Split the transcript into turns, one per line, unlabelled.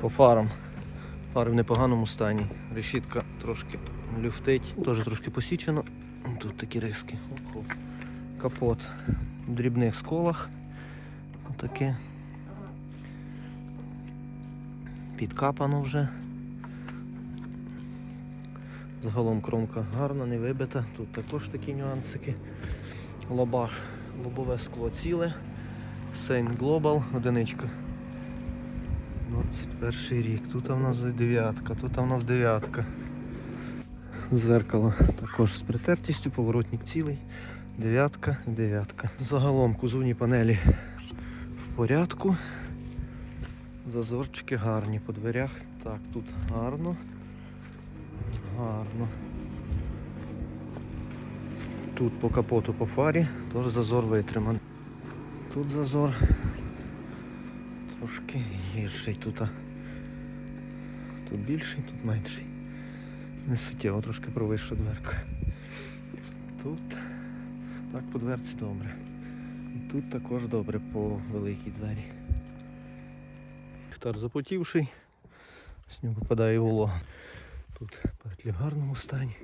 По фарам. Фари в непоганому стані. Решітка трошки люфтить, теж трошки посічено. Тут такі риски. Капот в дрібних сколах. Отаке. Підкапано вже. Загалом кромка гарна, не вибита. Тут також такі нюансики. Лоба, лобове скло ціле. Сейн Global, одиничка. 21 рік. Тут у нас дев'ятка, тут у нас дев'ятка. Зеркало також з притертістю, поворотник цілий. Дев'ятка, дев'ятка. Загалом кузовні панелі в порядку. Зазорчики гарні по дверях. Так, тут гарно. Гарно. Тут по капоту по фарі теж зазор витриманий. Тут зазор трошки гірший тут. Тут більший, тут менший. Не суттєво трошки провища дверка. Тут так по дверці добре. Тут також добре по великій двері. Ліхтар запотівший, з нього попадає волога. Тут петлі в гарному стані.